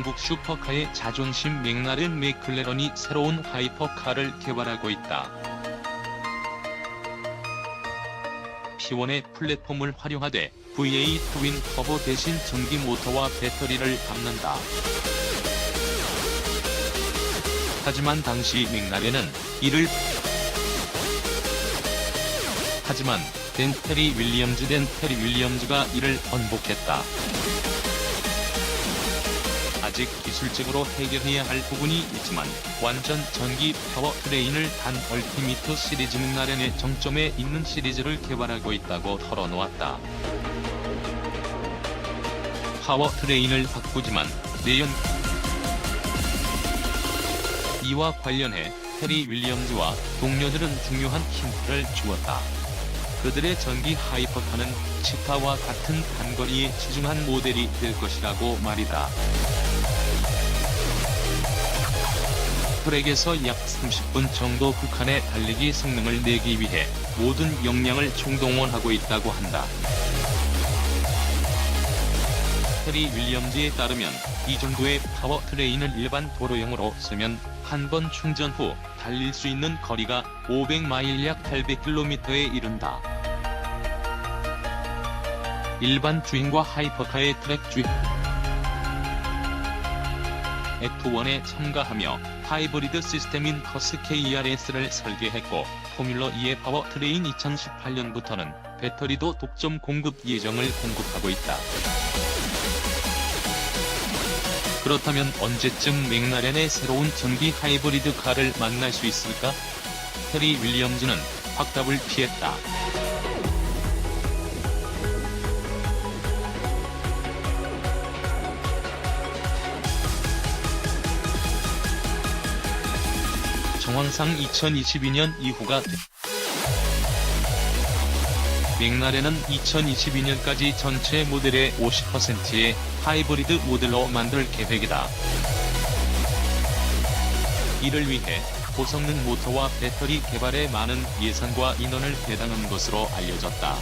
영국 슈퍼카의 자존심 맥라렌 맥클레런이 새로운 하이퍼카를 개발하고 있다. P1의 플랫폼을 활용하되 VA 트윈 터보 대신 전기 모터와 배터리를 담는다. 하지만 당시 맥라렌은 이를 하지만 댄 테리 윌리엄즈 댄 테리 윌리엄즈가 이를 번복했다. 아직 기술적으로 해결해야 할 부분이 있지만 완전 전기 파워 트레인을 단 얼티미트 시리즈 맥라렌의 정점에 있는 시리즈를 개발하고 있다고 털어놓았다. 파워 트레인을 바꾸지만 내연 이와 관련해 테리 윌리엄즈와 동료들은 중요한 힌트를 주었다. 그들의 전기 하이퍼카는 치타와 같은 단거리에 치중한 모델이 될 것이라고 말이다. 트랙에서 약 30분 정도 극한의 달리기 성능을 내기 위해 모든 역량을 총동원하고 있다고 한다. 테리 윌리엄즈에 따르면 이 정도의 파워 트레인을 일반 도로용으로 쓰면 한 번 충전 후 달릴 수 있는 거리가 500마일 약 800km에 이른다. 일반 주행과 하이퍼카의 트랙 주행 F1에 참가하며 하이브리드 시스템인 커스 KRS를 설계했고 포뮬러 2의 파워 트레인 2018년부터는 배터리도 독점 공급 예정을 공급하고 있다. 그렇다면 언제쯤 맥라렌의 새로운 전기 하이브리드 카를 만날 수 있을까? 테리 윌리엄즈는 확답을 피했다. 정황상 2022년 이후가 돼. 맥라렌은 2022년까지 전체 모델의 50%의 하이브리드 모델로 만들 계획이다. 이를 위해 고성능 모터와 배터리 개발에 많은 예산과 인원을 배당한 것으로 알려졌다.